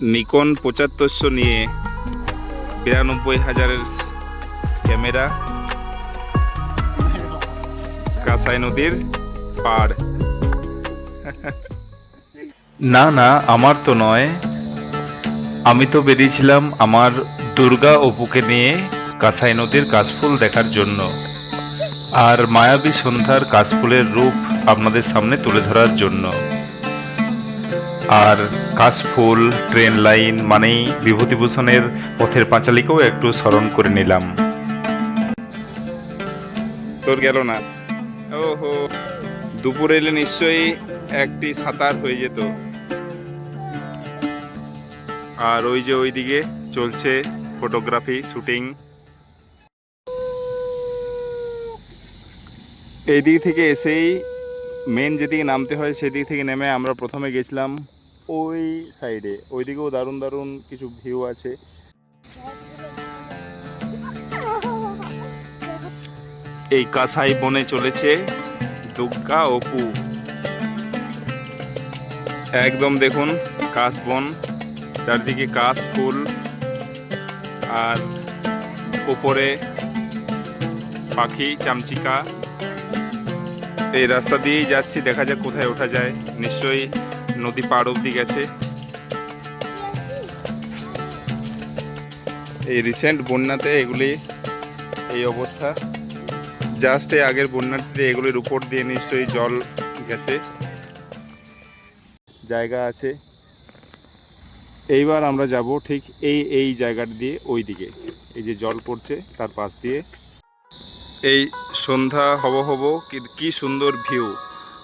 Nikon পঁচাত্তরশো নিয়ে বিরানব্বই হাজারের ক্যামেরা কাঁসাই নদীর পাড়। না না, আমার তো নয়। আমি তো বেরিয়েছিলাম আমার দুর্গা অপুকে নিয়ে কাঁসাই নদীর কাশফুল দেখার জন্য। আর মায়াবী সন্ধ্যার কাশফুলের রূপ আপনাদের সামনে তুলে ধরার জন্য। আর কাশফুল ট্রেন লাইন মানেই বিভূতিভূষণের পথের পাঁচালীকেও একটু স্মরণ করে নিলাম। তোর গেল না। ওহো, দুপুর এলে নিশ্চয়ই একটি সাঁতার হয়ে যেত। আর ওই যে ওইদিকে চলছে ফটোগ্রাফি, শুটিং। এই দিক থেকে এসেই মেন যেদিকে নামতে হয় সেদিক থেকে নেমে আমরা প্রথমে গেছিলাম ওই সাইডে ওইদিকেও দারুণ দারুণ কিছু ভিউ আছে। এই কাঁসাই বনে চলেছে দুর্গা অপু। একদম দেখুন কাশ বন, চারদিকে কাশ ফুল, আর উপরে পাখি, চামচিকা। এই রাস্তা দিয়েই যাচ্ছি, দেখা যাক কোথায় ওঠা যায়। নিশ্চয়ই নদী পাড় অব্দি গেছে। এই রিসেন্ট বন্যাতে এগুলি এই অবস্থা। জাস্ট এই আগের বন্যাটিতে এগুলির উপর দিয়ে নিশ্চয়ই জল গেছে। জায়গা আছে। এইবার আমরা যাব ঠিক এই এই জায়গাটা দিয়ে ওই দিকে এই যে জল পড়ছে তার পাশ দিয়ে। এই সন্ধ্যা হব হব কি- সুন্দর ভিউ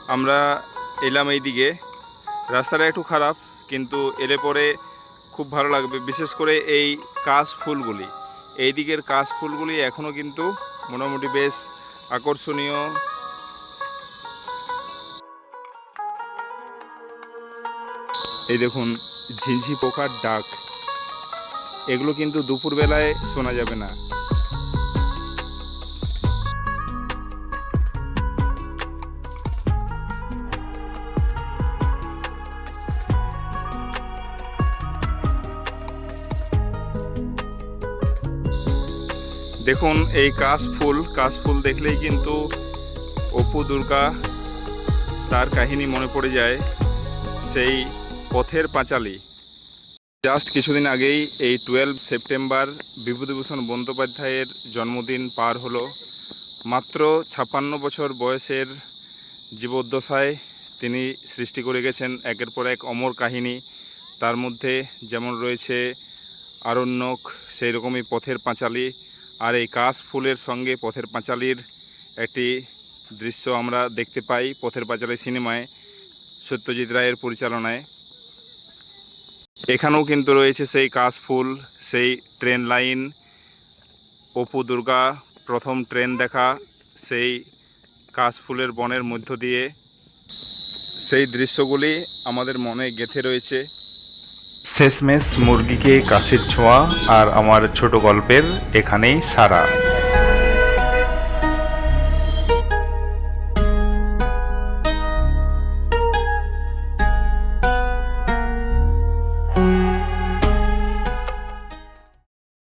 আমরা এলাম এই দিকে রাস্তাটা একটু খারাপ, কিন্তু এলে পরে খুব ভালো লাগবে। বিশেষ করে এই কাশ ফুলগুলি। এই দিকের কাশ ফুলগুলি এখনও কিন্তু মোটামুটি বেশ আকর্ষণীয়। এই দেখুন, ঝিঝি পোকার ডাক। এগুলো কিন্তু দুপুর বেলায় শোনা যাবে না। দেখুন, এই কাশ ফুল কাশ ফুল দেখলেই কিন্তু অপু দুর্গা তার কাহিনী মনে পড়ে যায় সেই পথের পাঁচালী। জাস্ট কিছুদিন আগেই এই টুয়েলভ সেপ্টেম্বর বিভূতিভূষণ বন্দ্যোপাধ্যায়ের জন্মদিন পার হলো। মাত্র ছাপ্পান্ন বছর বয়সের জীবদ্দশায় তিনি সৃষ্টি করে গেছেন একের পর এক অমর কাহিনী। তার মধ্যে যেমন রয়েছে আরণ্যক সেই রকমই পথের পাঁচালী। আর এই কাশ ফুলের সঙ্গে পথের পাঁচালীর একটি দৃশ্য আমরা দেখতে পাই পথের পাঁচালী সিনেমায় সত্যজিৎ রায়ের পরিচালনায়। এখানেও কিন্তু রয়েছে সেই কাশ ফুল, সেই ট্রেন লাইন, অপু দুর্গা, প্রথম ট্রেন দেখা, সেই কাশ ফুলের বনের মধ্য দিয়ে। সেই দৃশ্যগুলি আমাদের মনে গেঁথে রয়েছে। শেষমেশ মুরগিকে কাশির ছোঁয়া আর আমার ছোট গল্পের এখানেই সারা।